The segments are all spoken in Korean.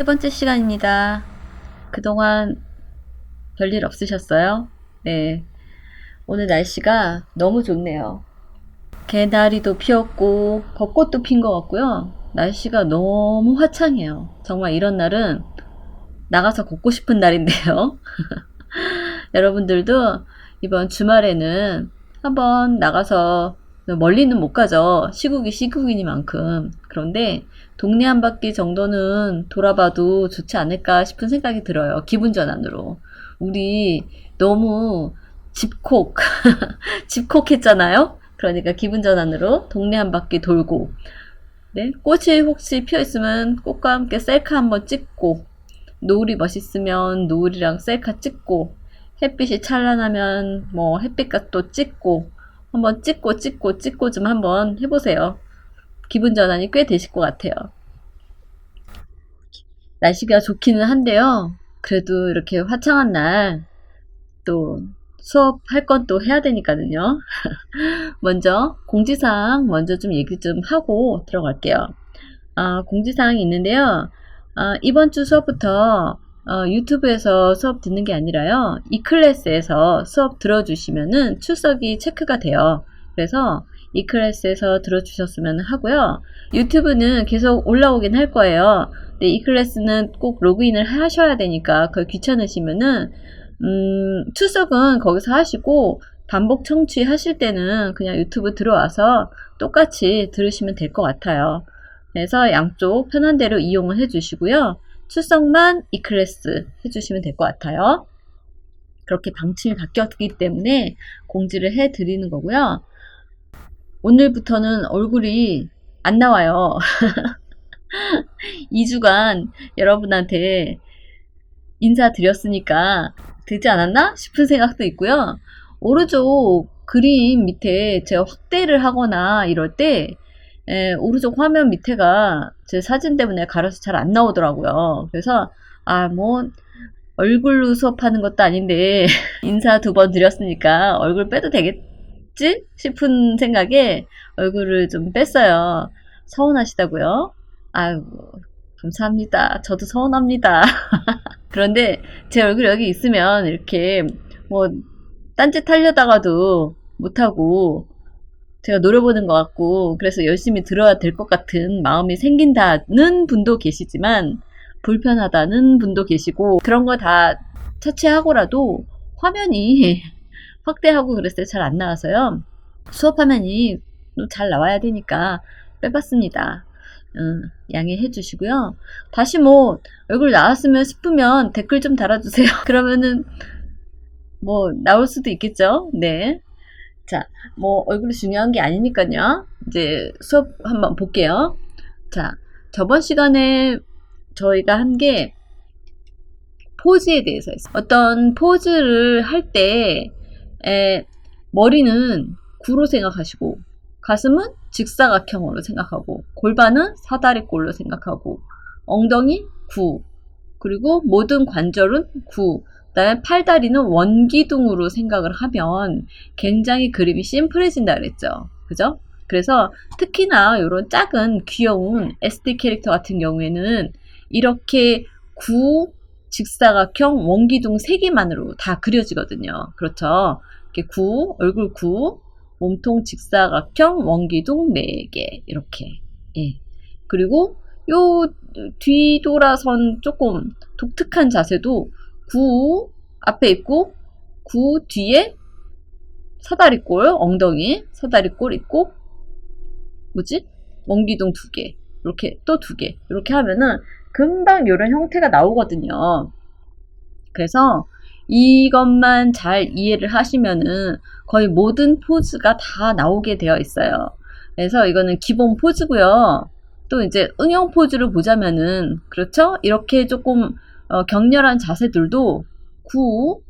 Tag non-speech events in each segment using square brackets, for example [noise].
세 번째 시간입니다. 그동안 별일 없으셨어요? 네. 오늘 날씨가 너무 좋네요. 개나리도 피었고, 벚꽃도 핀 것 같고요. 날씨가 너무 화창해요. 정말 이런 날은 나가서 걷고 싶은 날인데요. [laughs] 여러분들도 이번 주말에는 한번 나가서 멀리는 못 가죠. 시국이 시국이니만큼. 그런데 동네 한 바퀴 정도는 돌아봐도 좋지 않을까 싶은 생각이 들어요. 기분 전환으로. 우리 너무 집콕, [laughs] 집콕 했잖아요? 그러니까 기분 전환으로 동네 한 바퀴 돌고, 네? 꽃이 혹시 피어 있으면 꽃과 함께 셀카 한번 찍고, 노을이 멋있으면 노을이랑 셀카 찍고, 햇빛이 찬란하면 뭐 햇빛과 또 찍고, 한번 찍고 찍고 찍고 좀 한번 해보세요. 기분 전환이 꽤 되실 것 같아요. 날씨가 좋기는 한데요. 그래도 이렇게 화창한 날 또 수업할 건 또 해야 되니까요. [laughs] 먼저 공지사항 먼저 좀 얘기 좀 하고 들어갈게요. 아, 공지사항이 있는데요. 아, 이번 주 수업부터 어, 유튜브에서 수업 듣는 게 아니라요. 이 클래스에서 수업 들어주시면은 출석이 체크가 돼요. 그래서 이 클래스에서 들어주셨으면 하고요. 유튜브는 계속 올라오긴 할 거예요. 근데 이 클래스는 꼭 로그인을 하셔야 되니까 그걸 귀찮으시면은 음, 출석은 거기서 하시고 반복 청취하실 때는 그냥 유튜브 들어와서 똑같이 들으시면 될 것 같아요. 그래서 양쪽 편한 대로 이용을 해주시고요. 출석만 이 클래스 해주시면 될 것 같아요. 그렇게 방침이 바뀌었기 때문에 공지를 해드리는 거고요. 오늘부터는 얼굴이 안 나와요. [laughs] 2주간 여러분한테 인사드렸으니까 되지 않았나 싶은 생각도 있고요. 오른쪽 그림 밑에 제가 확대를 하거나 이럴 때 에, 오른쪽 화면 밑에가 제 사진 때문에 가려서 잘 안 나오더라고요. 그래서 아 뭐 얼굴로 수업하는 것도 아닌데 [laughs] 인사 두 번 드렸으니까 얼굴 빼도 되겠지 싶은 생각에 얼굴을 좀 뺐어요. 서운하시다고요? 아이고 감사합니다. 저도 서운합니다. [laughs] 그런데 제 얼굴 여기 있으면 이렇게 뭐 딴짓 하려다가도 못하고 제가 노려보는 것 같고 그래서 열심히 들어야 될 것 같은 마음이 생긴다는 분도 계시지만 불편하다는 분도 계시고 그런 거 다 차치하고라도 화면이 [laughs] 확대하고 그랬을 때 잘 안 나와서요. 수업 화면이 잘 나와야 되니까 빼봤습니다. 음, 양해해 주시고요. 다시 뭐 얼굴 나왔으면 싶으면 댓글 좀 달아주세요. [laughs] 그러면은 뭐 나올 수도 있겠죠? 네 자, 뭐 얼굴이 중요한 게 아니니까요. 이제 수업 한번 볼게요. 자, 저번 시간에 저희가 한 게 포즈에 대해서 했어요. 어떤 포즈를 할 때 머리는 구로 생각하시고 가슴은 직사각형으로 생각하고 골반은 사다리꼴로 생각하고 엉덩이 구 그리고 모든 관절은 구 그다음에 팔다리는 원기둥으로 생각을 하면 굉장히 그림이 심플해진다 그랬죠. 그죠? 그래서 특히나 이런 작은 귀여운 SD 캐릭터 같은 경우에는 이렇게 구 직사각형 원기둥 3개만으로 다 그려지거든요. 그렇죠? 이렇게 구, 얼굴 구, 몸통 직사각형 원기둥 4개 이렇게. 예. 그리고 요 뒤돌아선 조금 독특한 자세도 구 앞에 있고 구 뒤에 사다리꼴 엉덩이 사다리꼴 있고 뭐지? 원기둥 두 개. 이렇게 또 두 개. 이렇게 하면은 금방 이런 형태가 나오거든요. 그래서 이것만 잘 이해를 하시면은 거의 모든 포즈가 다 나오게 되어 있어요. 그래서 이거는 기본 포즈고요. 또 이제 응용 포즈를 보자면은 그렇죠? 이렇게 조금 어, 격렬한 자세들도 구,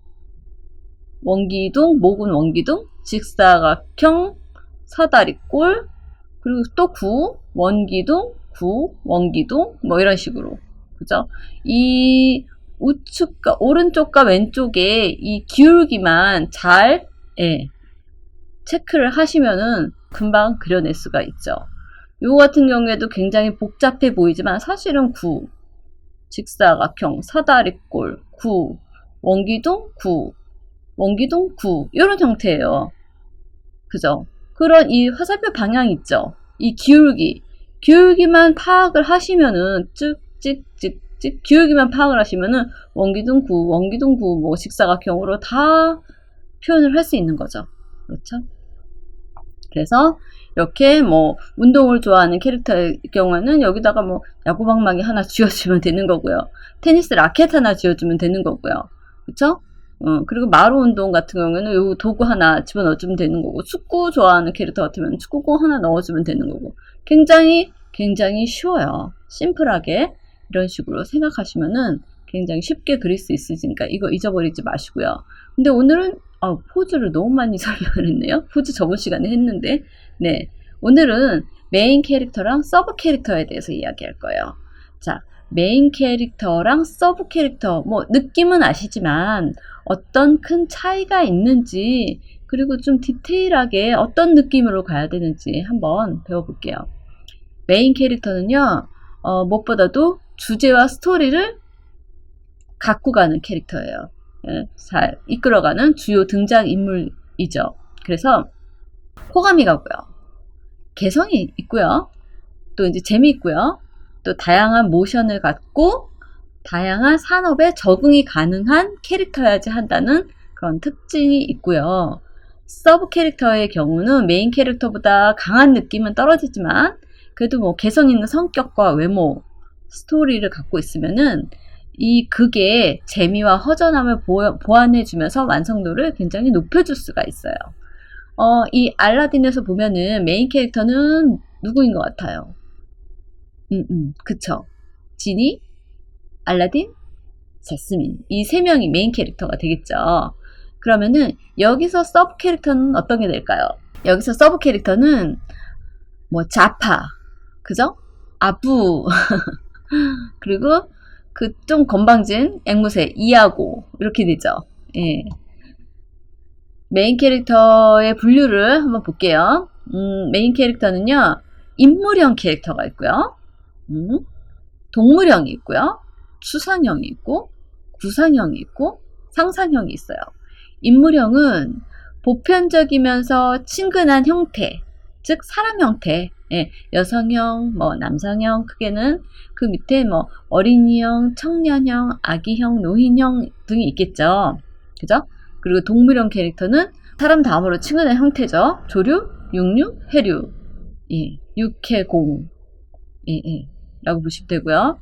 원기둥, 목은 원기둥, 직사각형, 사다리꼴, 그리고 또 구, 원기둥, 구, 원기둥, 뭐 이런 식으로. 그죠? 이 우측과, 오른쪽과 왼쪽에 이 기울기만 잘, 예, 체크를 하시면은 금방 그려낼 수가 있죠. 요 같은 경우에도 굉장히 복잡해 보이지만 사실은 구, 직사각형, 사다리꼴, 구, 원기둥, 구, 원기둥, 구 이런 형태예요. 그죠? 그런 이 화살표 방향 있죠? 이 기울기, 기울기만 파악을 하시면은 쭉찍찍찍 기울기만 파악을 하시면은 원기둥 구, 원기둥 구, 뭐 직사각형으로 다 표현을 할 수 있는 거죠. 그렇죠? 그래서 이렇게 뭐 운동을 좋아하는 캐릭터의 경우에는 여기다가 뭐 야구방망이 하나 [laughs] 쥐어주면 되는 거고요. 테니스 라켓 하나 쥐어주면 되는 거고요. 그쵸? 어, 그리고 마루 운동 같은 경우에는 요 도구 하나 집어넣어주면 되는 거고 축구 좋아하는 캐릭터 같으면 축구공 하나 넣어주면 되는 거고 굉장히 굉장히 쉬워요. 심플하게 이런 식으로 생각하시면은 굉장히 쉽게 그릴 수 있으니까 이거 잊어버리지 마시고요. 근데 오늘은 아, 포즈를 너무 많이 [laughs] 설명을 했네요. 포즈 저번 시간에 했는데 네 오늘은 메인 캐릭터랑 서브 캐릭터에 대해서 이야기할 거예요. 자 메인 캐릭터랑 서브 캐릭터 뭐 느낌은 아시지만 어떤 큰 차이가 있는지 그리고 좀 디테일하게 어떤 느낌으로 가야 되는지 한번 배워볼게요. 메인 캐릭터는요 어, 무엇보다도 주제와 스토리를 갖고 가는 캐릭터예요. 예, 잘 이끌어가는 주요 등장 인물이죠. 그래서 호감이 가고요. 개성이 있고요. 또 이제 재미있고요. 또 다양한 모션을 갖고 다양한 산업에 적응이 가능한 캐릭터야지 한다는 그런 특징이 있고요. 서브 캐릭터의 경우는 메인 캐릭터보다 강한 느낌은 떨어지지만 그래도 뭐 개성 있는 성격과 외모, 스토리를 갖고 있으면은 이 극의 재미와 허전함을 보완해주면서 완성도를 굉장히 높여줄 수가 있어요. 어, 이 알라딘에서 보면은 메인 캐릭터는 누구인 것 같아요? 음, 음, 그쵸. 지니, 알라딘, 자스민. 이 세 명이 메인 캐릭터가 되겠죠. 그러면은 여기서 서브 캐릭터는 어떤 게 될까요? 여기서 서브 캐릭터는 뭐 자파, 그죠? 아부, [laughs] 그리고 그 좀 건방진 앵무새 이하고 이렇게 되죠. 예. 메인 캐릭터의 분류를 한번 볼게요. 음, 메인 캐릭터는요, 인물형 캐릭터가 있고요. 음, 동물형이 있고요. 추상형이 있고, 구상형이 있고, 상상형이 있어요. 인물형은 보편적이면서 친근한 형태, 즉 사람 형태, 예, 여성형, 뭐 남성형, 크게는 그 밑에 뭐 어린이형, 청년형, 아기형, 노인형 등이 있겠죠. 그죠? 그리고 동물형 캐릭터는 사람 다음으로 친근한 형태죠. 조류, 육류, 해류, 예, 육해공, 예, 예, 라고 보시면 되고요.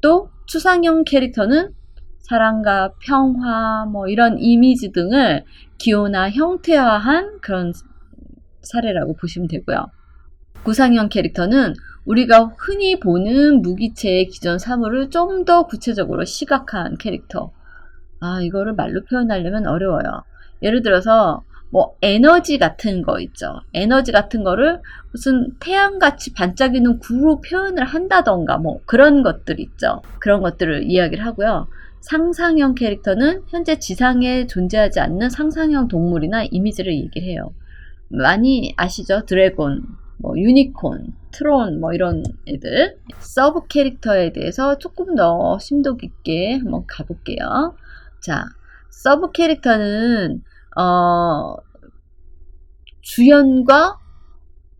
또 추상형 캐릭터는 사랑과 평화, 뭐 이런 이미지 등을 기호나 형태화한 그런 사례라고 보시면 되고요. 구상형 캐릭터는 우리가 흔히 보는 무기체의 기존 사물을 좀 더 구체적으로 시각화한 캐릭터. 아, 이거를 말로 표현하려면 어려워요. 예를 들어서 뭐 에너지 같은 거 있죠. 에너지 같은 거를 무슨 태양같이 반짝이는 구로 표현을 한다던가 뭐 그런 것들 있죠. 그런 것들을 이야기를 하고요. 상상형 캐릭터는 현재 지상에 존재하지 않는 상상형 동물이나 이미지를 얘기를 해요. 많이 아시죠? 드래곤, 뭐 유니콘, 트론 뭐 이런 애들 서브 캐릭터에 대해서 조금 더 심도 깊게 한번 가볼게요. 자, 서브 캐릭터는 어, 주연과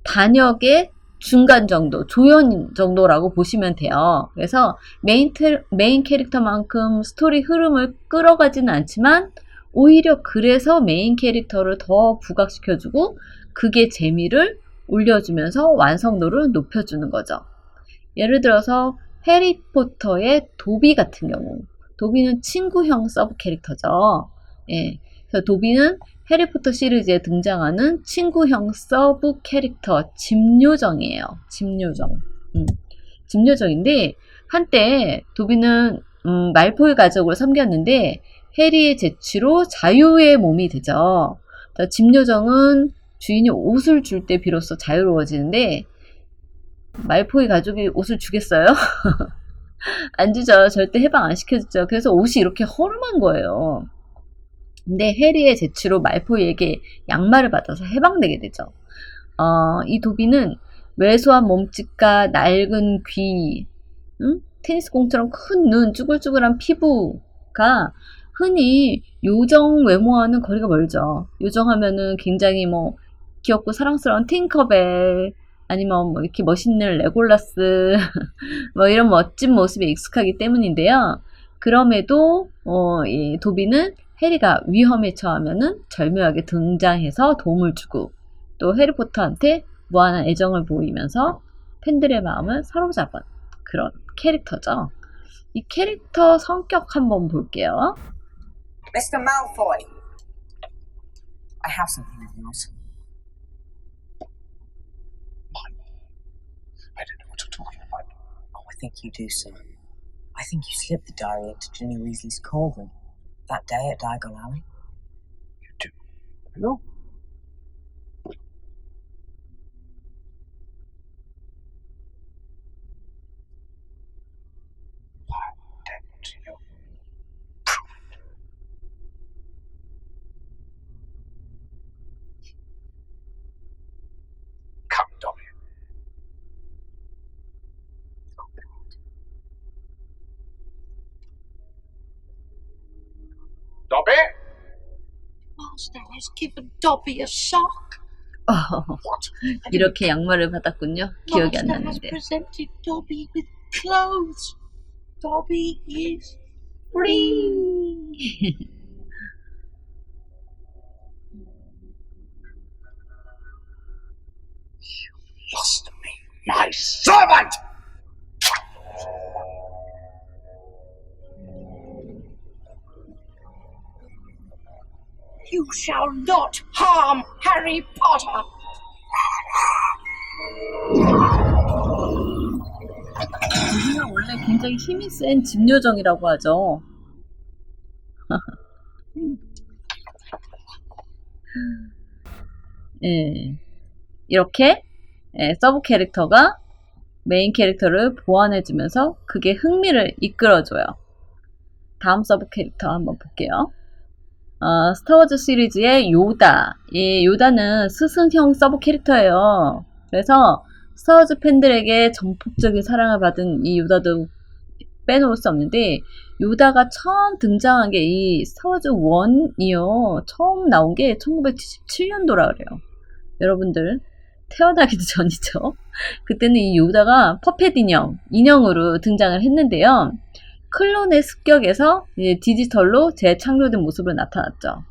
단역의 중간 정도, 조연 정도라고 보시면 돼요. 그래서 메인, 메인 캐릭터만큼 스토리 흐름을 끌어가지는 않지만 오히려 그래서 메인 캐릭터를 더 부각시켜주고 그게 재미를 올려주면서 완성도를 높여주는 거죠. 예를 들어서 해리포터의 도비 같은 경우 도비는 친구형 서브 캐릭터죠. 예. 그래서 도비는 해리포터 시리즈에 등장하는 친구형 서브 캐릭터 집요정이에요. 집요정. 음. 집요정인데 한때 도비는 음, 말포의 가족을 섬겼는데 해리의 재치로 자유의 몸이 되죠. 집요정은 주인이 옷을 줄 때 비로소 자유로워지는데 말포의 가족이 옷을 주겠어요? [laughs] 안 주죠. 절대 해방 안 시켜주죠. 그래서 옷이 이렇게 허름한 거예요. 근데 해리의 재치로 말포이에게 양말을 받아서 해방되게 되죠. 어, 이 도비는 왜소한 몸짓과 낡은 귀, 응? 테니스 공처럼 큰 눈, 쭈글쭈글한 피부가 흔히 요정 외모와는 거리가 멀죠. 요정 하면은 굉장히 뭐 귀엽고 사랑스러운 팅커벨 아니면 뭐 이렇게 멋있는 레골라스 [laughs] 뭐 이런 멋진 모습에 익숙하기 때문인데요. 그럼에도 어, 이 도비는 해리가 위험에 처하면은 절묘하게 등장해서 도움을 주고 또 해리포터한테 무한한 애정을 보이면서 팬들의 마음을 사로잡은 그런 캐릭터죠. 이 캐릭터 성격 한번 볼게요. Mr. Malfoy. I have something of yours. I don't know what you're talking about. Oh, I think you do, sir. I think you slipped the diary into Ginny Weasley's cauldron that day at Diagon Alley. You do. No. Why don't you prove it? Come, Dobby. Dobby? Master has given Dobby a sock. [laughs] What? 이렇게 양말을 받았군요. 기억이 안 Master has 나는데. presented Dobby with clothes. Dobby is free. [laughs] Lost me, my servant! You shall not harm Harry Potter. 우리는 원래 굉장히 힘이 센 집요정이라고 하죠. [laughs] 예. 이렇게 예, 서브 캐릭터가 메인 캐릭터를 보완해주면서 그게 흥미를 이끌어줘요. 다음 서브 캐릭터 한번 볼게요. 어, 스타워즈 시리즈의 요다. 이 요다는 스승형 서브 캐릭터예요. 그래서 스타워즈 팬들에게 전폭적인 사랑을 받은 이 요다도 빼놓을 수 없는데 요다가 처음 등장한 게 이 스타워즈 1이요. 처음 나온 게 1977년도라 그래요. 여러분들 태어나기도 [laughs] 전이죠. 그때는 이 요다가 퍼펫 인형, 인형으로 등장을 했는데요. 클론의 습격에서 디지털로 재창조된 모습으로 나타났죠.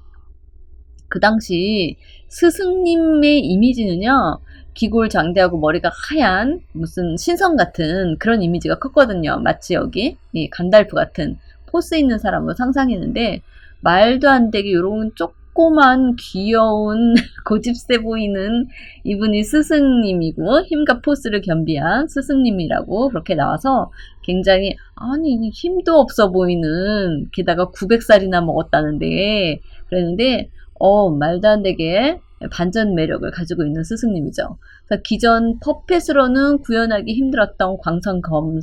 그 당시 스승님의 이미지는요, 기골 장대하고 머리가 하얀 무슨 신성 같은 그런 이미지가 컸거든요. 마치 여기 이 간달프 같은 포스 있는 사람으로 상상했는데 말도 안 되게 이런 조그만 귀여운 [laughs] 고집세 보이는 이분이 스승님이고 힘과 포스를 겸비한 스승님이라고 그렇게 나와서 굉장히 아니 힘도 없어 보이는 게다가 900살이나 먹었다는데 그랬는데 어 말도 안 되게 반전 매력을 가지고 있는 스승님이죠. 그래서 기존 퍼펫으로는 구현하기 힘들었던 광선검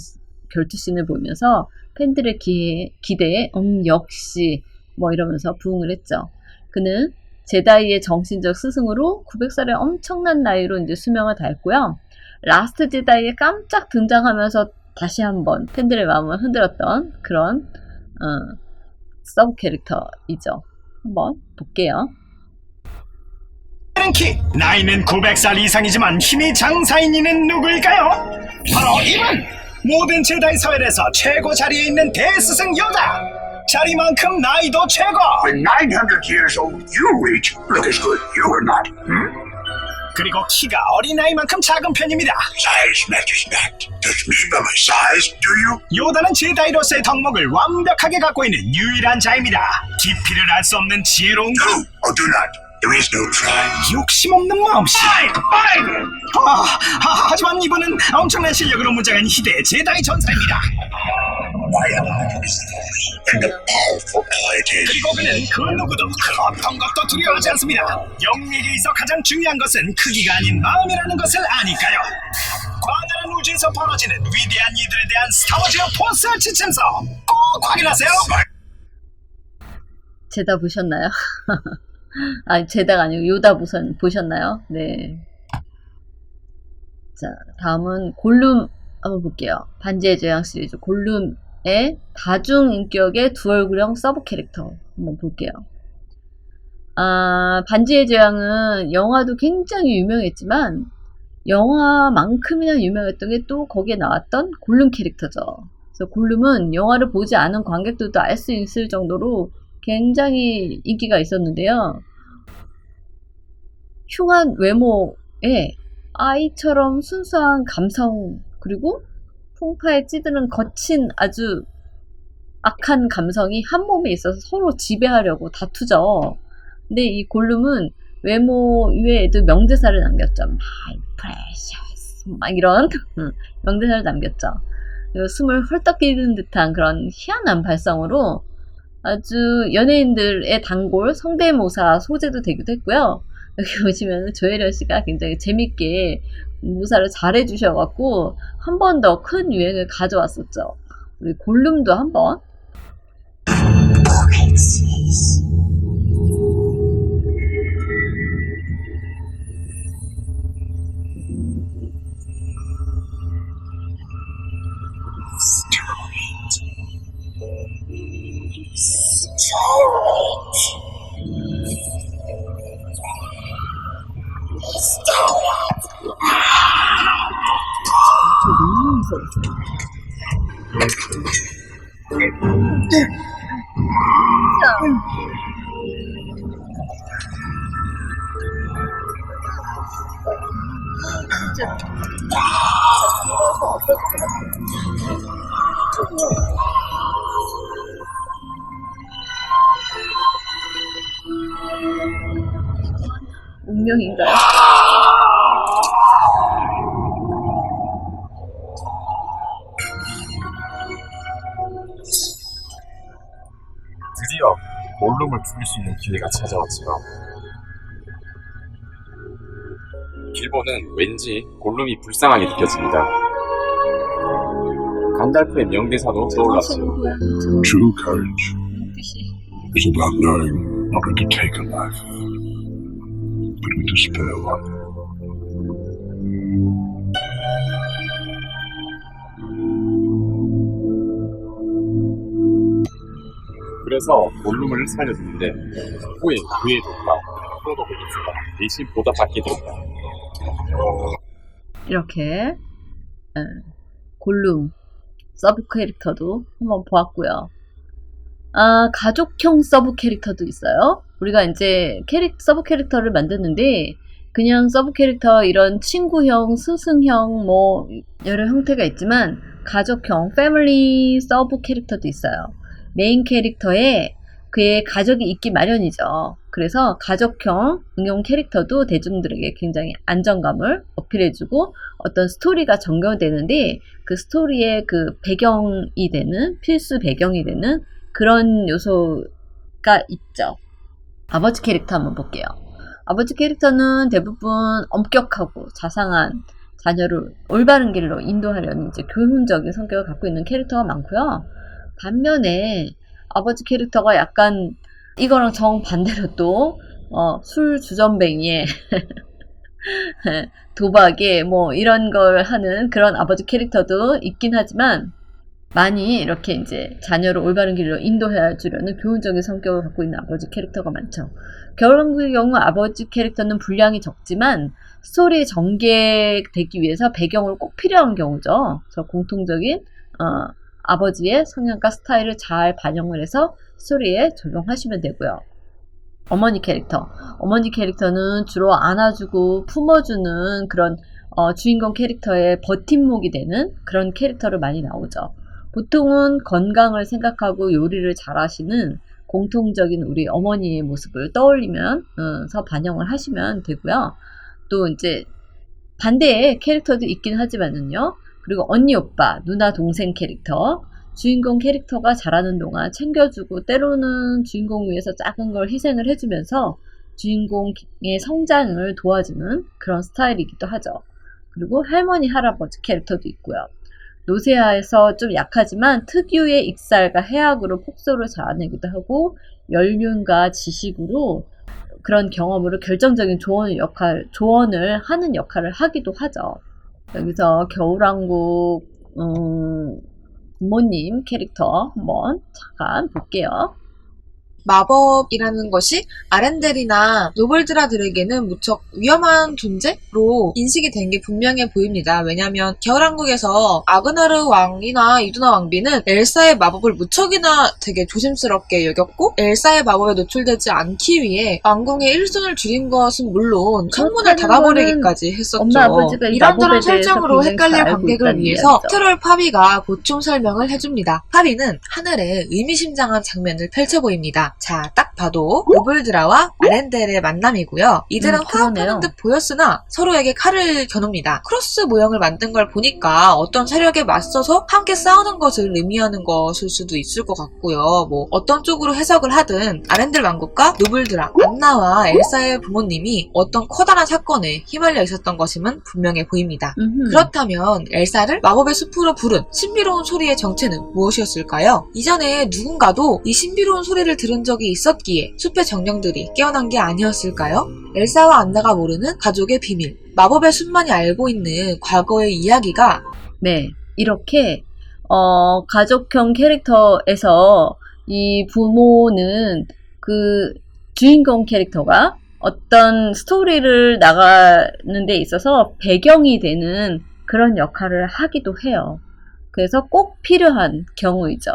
결투씬을 보면서 팬들의 기, 기대에 음 역시 뭐 이러면서 부응을 했죠. 그는 제다이의 정신적 스승으로 900살의 엄청난 나이로 이제 수명을 다했고요. 라스트 제다이에 깜짝 등장하면서 다시 한번 팬들의 마음을 흔들었던 그런 어, 서브 캐릭터이죠. 한번 볼게요. 키 나이는 900살 이상이지만 힘이 장사인 이는 누구일까요? 바로 이분! 모든 제다이 사회에서 최고 자리에 있는 대스승 여다! 자리만큼 나이도 최고! When 900 years old, you reach look as good you are not. Hmm? 그리고 키가 어린아이만큼 작은 편입니다. Size matters not. Judge me by my size, do you? 요다는 제다이로서의 덕목을 완벽하게 갖고 있는 유일한 자입니다. 깊이를 알 수 없는 지혜로운 Do or do not. There is no try. 욕심 없는 마음씨. 아, 아, 하지만 이분은 엄청난 실력으로 무장한 희대의 제다이 전사입니다. My ability is the force, and the powerful piety. 그리고 그는 그 누구도 그 어떤 것도 두려워하지 않습니다. 있어 가장 중요한 것은 크기가 아닌 마음이라는 것을 아니까요. 광활한 우주에서 벌어지는 위대한 이들에 대한 스타워즈의 포스 지침서 꼭 확인하세요. 제다 보셨나요? [laughs] 아, 제다가 아니고 요다 보선 보셨나요? 네. 자, 다음은 골룸 한번 볼게요. 반지의 제왕 시리즈 골룸 의 다중 인격의 두 얼굴형 서브 캐릭터 한번 볼게요. 아, 반지의 제왕은 영화도 굉장히 유명했지만 영화만큼이나 유명했던 게 또 거기에 나왔던 골룸 캐릭터죠. 그래서 골룸은 영화를 보지 않은 관객들도 알 수 있을 정도로 굉장히 인기가 있었는데요. 흉한 외모에 아이처럼 순수한 감성 그리고 풍파에 찌드는 거친 아주 악한 감성이 한 몸에 있어서 서로 지배하려고 다투죠. 근데 이 골룸은 외모 외에도 명대사를 남겼죠. My precious. 막 이런 음, 명대사를 남겼죠. 숨을 헐떡 끼는 듯한 그런 희한한 발성으로 아주 연예인들의 단골 성대모사 소재도 되기도 했고요. 여기 [laughs] 보시면 조혜련 씨가 굉장히 재밌게 모사를 잘해 주셔갖고 한 번 더 큰 유행을 가져왔었죠. 우리 골룸도 한번. 너무 무서 운명인가요? 드디어 골룸을 죽일 수 있는 기회가 찾아왔지요. 길보는 왠지 골룸이 불쌍하게 느껴집니다. 간달프의 명대사도 떠올랐어요. True courage 뜻이. is about knowing not when to take a life, but when to spare one. 그래서 골룸을 살려주는데 후에 그의 조카 프로도 보겠습니다. 대신 보답받게 됩니다. 이렇게 예, 골룸 서브 캐릭터도 한번 보았고요. 아 가족형 서브 캐릭터도 있어요. 우리가 이제 캐릭 서브 캐릭터를 만드는데 그냥 서브 캐릭터 이런 친구형, 스승형 뭐 여러 형태가 있지만 가족형 패밀리 서브 캐릭터도 있어요. 메인 캐릭터에 그의 가족이 있기 마련이죠. 그래서 가족형 응용 캐릭터도 대중들에게 굉장히 안정감을 어필해주고 어떤 스토리가 전개되는데 그 스토리의 그 배경이 되는 필수 배경이 되는 그런 요소가 있죠. 아버지 캐릭터 한번 볼게요. 아버지 캐릭터는 대부분 엄격하고 자상한 자녀를 올바른 길로 인도하려는 이제 교훈적인 성격을 갖고 있는 캐릭터가 많고요. 반면에 아버지 캐릭터가 약간 이거랑 정반대로 또, 어, 술 주전뱅이에 [laughs] 도박에 뭐 이런 걸 하는 그런 아버지 캐릭터도 있긴 하지만 많이 이렇게 이제 자녀를 올바른 길로 인도해 주려는 교훈적인 성격을 갖고 있는 아버지 캐릭터가 많죠. 결혼의 경우 아버지 캐릭터는 분량이 적지만 스토리 전개되기 위해서 배경을 꼭 필요한 경우죠. 그래서 공통적인 어, 아버지의 성향과 스타일을 잘 반영을 해서 스토리에 적용하시면 되고요. 어머니 캐릭터. 어머니 캐릭터는 주로 안아주고 품어주는 그런 어, 주인공 캐릭터의 버팀목이 되는 그런 캐릭터를 많이 나오죠. 보통은 건강을 생각하고 요리를 잘하시는 공통적인 우리 어머니의 모습을 떠올리면서 반영을 하시면 되고요. 또 이제 반대의 캐릭터도 있긴 하지만은요. 그리고 언니 오빠, 누나 동생 캐릭터, 주인공 캐릭터가 자라는 동안 챙겨주고 때로는 주인공 위해서 작은 걸 희생을 해주면서 주인공의 성장을 도와주는 그런 스타일이기도 하죠. 그리고 할머니, 할아버지 캐릭터도 있고요. 노세아에서 좀 약하지만 특유의 익살과 해악으로 폭소를 자아내기도 하고 연륜과 지식으로 그런 경험으로 결정적인 조언 역할, 조언을 하는 역할을 하기도 하죠. 여기서 겨울왕국 음, 부모님 캐릭터 한번 잠깐 볼게요. 마법이라는 것이 아렌델이나 노블드라들에게는 무척 위험한 존재로 인식이 된 게 분명해 보입니다. 왜냐하면 겨울왕국에서 아그나르 왕이나 이두나 왕비는 엘사의 마법을 무척이나 되게 조심스럽게 여겼고 엘사의 마법에 노출되지 않기 위해 왕궁의 일손을 줄인 것은 물론 창문을 닫아버리기까지 했었죠. 이 이런저런 설정으로 헷갈릴 관객을 위해서. 트롤 파비가 보충 설명을 해줍니다. 파비는 하늘에 의미심장한 장면을 펼쳐 보입니다. 자, 딱 봐도 노블드라와 아렌델의 만남이고요. 이들은 음. 화합하는 듯 보였으나 서로에게 칼을 겨눕니다. 크로스 모형을 만든 걸 보니까 어떤 세력에 맞서서 함께 싸우는 것을 의미하는 것일 수도 있을 것 같고요. 뭐 어떤 쪽으로 해석을 하든 아렌델 왕국과 노블드라, 안나와 엘사의 부모님이 어떤 커다란 사건에 휘말려 있었던 것임은 분명해 보입니다. 음흠. 그렇다면 엘사를 마법의 숲으로 부른 신비로운 소리의 정체는 무엇이었을까요? 이전에 누군가도 이 신비로운 소리를 들은 적이 있었기에 숲의 정령들이 깨어난 게 아니었을까요? 엘사와 안나가 모르는 가족의 비밀, 마법의 숲만이 알고 있는 과거의 이야기가 네, 이렇게 어, 가족형 캐릭터에서 이 부모는 그 주인공 캐릭터가 어떤 스토리를 나가는 데 있어서 배경이 되는 그런 역할을 하기도 해요. 그래서 꼭 필요한 경우이죠.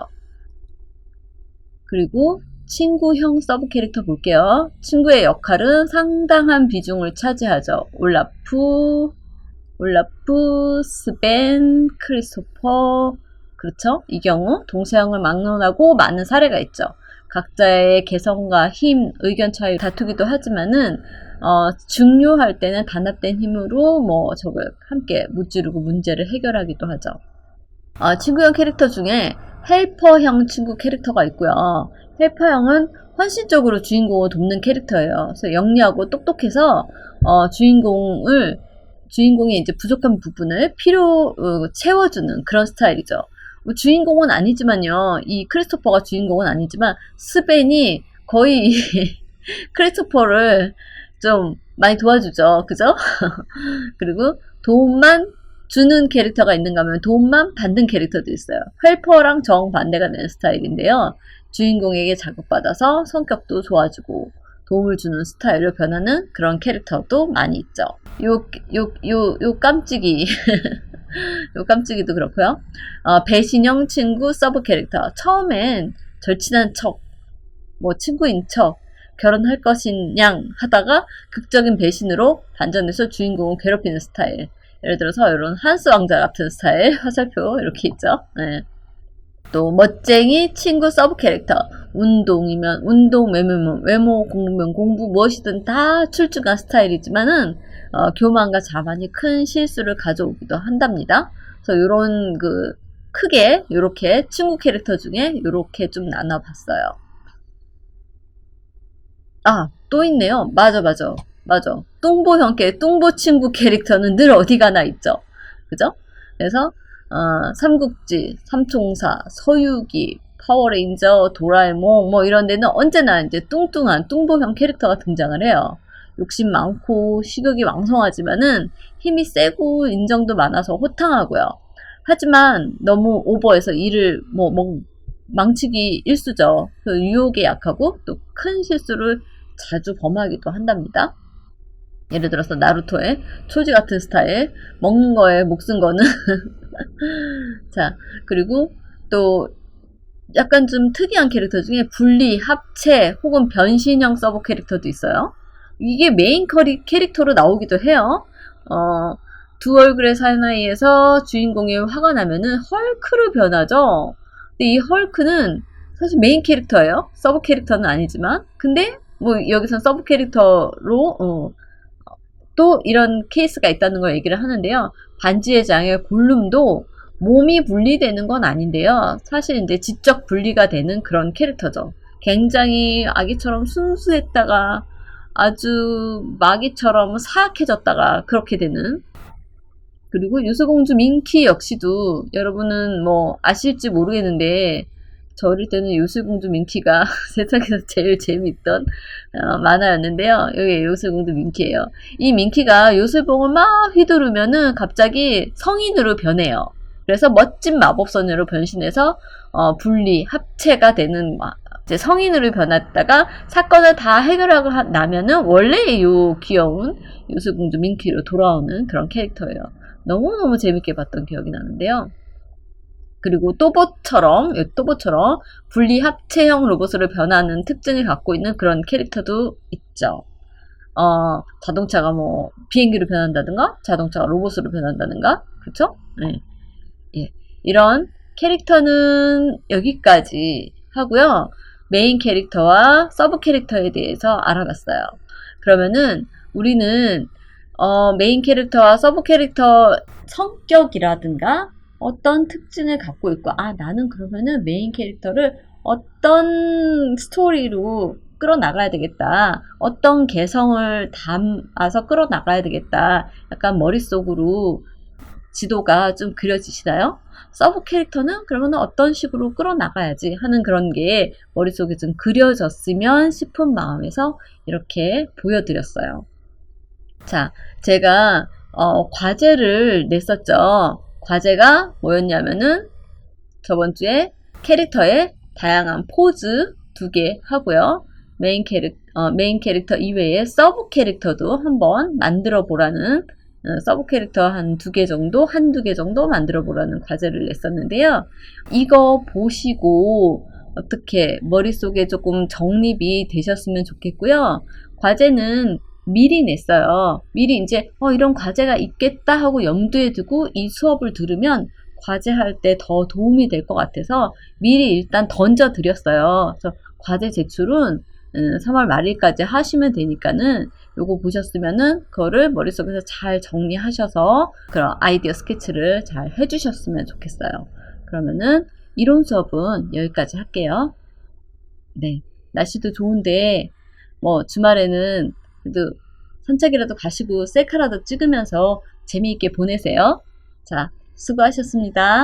그리고 친구형 서브 캐릭터 볼게요. 친구의 역할은 상당한 비중을 차지하죠. 올라프, 올라프, 스벤, 크리스토퍼, 그렇죠? 이 경우 동서양을 막론하고 많은 사례가 있죠. 각자의 개성과 힘, 의견 차이 다투기도 하지만은 어, 중요할 때는 단합된 힘으로 뭐 적을 함께 무찌르고 문제를 해결하기도 하죠. 어, 친구형 캐릭터 중에 헬퍼형 친구 캐릭터가 있고요. 헬퍼형은 헌신적으로 주인공을 돕는 캐릭터예요. 그래서 영리하고 똑똑해서 어, 주인공을 주인공의 이제 부족한 부분을 필요 어, 채워주는 그런 스타일이죠. 뭐 주인공은 아니지만요. 이 크리스토퍼가 주인공은 아니지만 스벤이 거의 [laughs] 크리스토퍼를 좀 많이 도와주죠. 그죠? [laughs] 그리고 도움만 주는 캐릭터가 있는가 하면 도움만 받는 캐릭터도 있어요. 헬퍼랑 정반대가 되는 스타일인데요. 주인공에게 자극받아서 성격도 좋아지고 도움을 주는 스타일로 변하는 그런 캐릭터도 많이 있죠. 요, 요, 요, 요 깜찍이. [laughs] 요 깜찍이도 그렇고요. 어, 배신형 친구 서브 캐릭터. 처음엔 절친한 척, 뭐 친구인 척, 결혼할 것인 양 하다가 극적인 배신으로 반전해서 주인공을 괴롭히는 스타일. 예를 들어서 이런 한스 왕자 같은 스타일 [laughs] 화살표 이렇게 있죠. 네. 또 멋쟁이 친구 서브 캐릭터 운동이면 운동 외모면 외모 공부면 공부 무엇이든 다 출중한 스타일이지만은 어, 교만과 자만이 큰 실수를 가져오기도 한답니다. 그래서 이런 그 크게 이렇게 친구 캐릭터 중에 이렇게 좀 나눠봤어요. 아, 또 있네요. 맞아, 맞아. 맞아. 뚱보형 캐, 뚱보 친구 캐릭터는 늘 어디 가나 있죠. 그죠? 그래서, 어, 삼국지, 삼총사, 서유기, 파워레인저, 도라에몽, 뭐 이런 데는 언제나 이제 뚱뚱한 뚱보형 캐릭터가 등장을 해요. 욕심 많고, 식욕이 왕성하지만은 힘이 세고, 인정도 많아서 호탕하고요. 하지만 너무 오버해서 일을 뭐, 뭐, 망치기 일수죠. 그 유혹에 약하고 또 큰 실수를 자주 범하기도 한답니다. 예를 들어서 나루토의 초지 같은 스타일, 먹는 거에 목숨 거는. [laughs] [laughs] 자, 그리고 또 약간 좀 특이한 캐릭터 중에 분리, 합체 혹은 변신형 서브 캐릭터도 있어요. 이게 메인 커리, 캐릭터로 나오기도 해요. 어, 두 얼굴의 사나이에서 주인공이 화가 나면은 헐크로 변하죠. 근데 이 헐크는 사실 메인 캐릭터예요. 서브 캐릭터는 아니지만. 근데 뭐 여기선 서브 캐릭터로 어, 또 이런 케이스가 있다는 걸 얘기를 하는데요. 반지의 장의 골룸도 몸이 분리되는 건 아닌데요. 사실 이제 지적 분리가 되는 그런 캐릭터죠. 굉장히 아기처럼 순수했다가 아주 마귀처럼 사악해졌다가 그렇게 되는 그리고 유수공주 민키 역시도 여러분은 뭐 아실지 모르겠는데 저 어릴 때는 요술공주 민키가 [laughs] 세상에서 제일 재미있던 어, 만화였는데요. 여기 요술공주 민키예요. 이 민키가 요술봉을 막 휘두르면은 갑자기 성인으로 변해요. 그래서 멋진 마법소녀로 변신해서 어, 분리, 합체가 되는 마- 이제 성인으로 변했다가 사건을 다 해결하고 하- 나면은 원래 요 귀여운 요술공주 민키로 돌아오는 그런 캐릭터예요. 너무너무 재밌게 봤던 기억이 나는데요. 그리고 또봇처럼, 요 또봇처럼 분리 합체형 로봇으로 변하는 특징을 갖고 있는 그런 캐릭터도 있죠. 어, 자동차가 뭐 비행기로 변한다든가, 자동차가 로봇으로 변한다든가, 그쵸? 네. 예. 이런 캐릭터는 여기까지 하고요. 메인 캐릭터와 서브 캐릭터에 대해서 알아봤어요. 그러면은 우리는 어, 메인 캐릭터와 서브 캐릭터 성격이라든가 어떤 특징을 갖고 있고 아 나는 그러면은 메인 캐릭터를 어떤 스토리로 끌어나가야 되겠다. 어떤 개성을 담아서 끌어나가야 되겠다. 약간 머릿속으로 지도가 좀 그려지시나요? 서브 캐릭터는 그러면 어떤 식으로 끌어나가야지 하는 그런 게 머릿속에 좀 그려졌으면 싶은 마음에서 이렇게 보여드렸어요. 자, 제가 어, 과제를 냈었죠. 과제가 뭐였냐면은 저번 주에 캐릭터의 다양한 포즈 두 개 하고요. 메인 캐릭 어, 메인 캐릭터 이외에 서브 캐릭터도 한번 만들어 보라는 어, 서브 캐릭터 한 두 개 정도, 한두 개 정도 만들어 보라는 과제를 냈었는데요. 이거 보시고 어떻게 머릿속에 조금 정립이 되셨으면 좋겠고요. 과제는 미리 냈어요. 미리 이제 어, 이런 과제가 있겠다 하고 염두에 두고 이 수업을 들으면 과제할 때 더 도움이 될 것 같아서 미리 일단 던져 드렸어요. 그래서 과제 제출은 음, 3월 말일까지 하시면 되니까는 요거 보셨으면은 그거를 머릿속에서 잘 정리하셔서 그런 아이디어 스케치를 잘 해주셨으면 좋겠어요. 그러면은 이론 수업은 여기까지 할게요. 네. 날씨도 좋은데 뭐 주말에는 그래도 산책이라도 가시고 셀카라도 찍으면서 재미있게 보내세요. 자, 수고하셨습니다.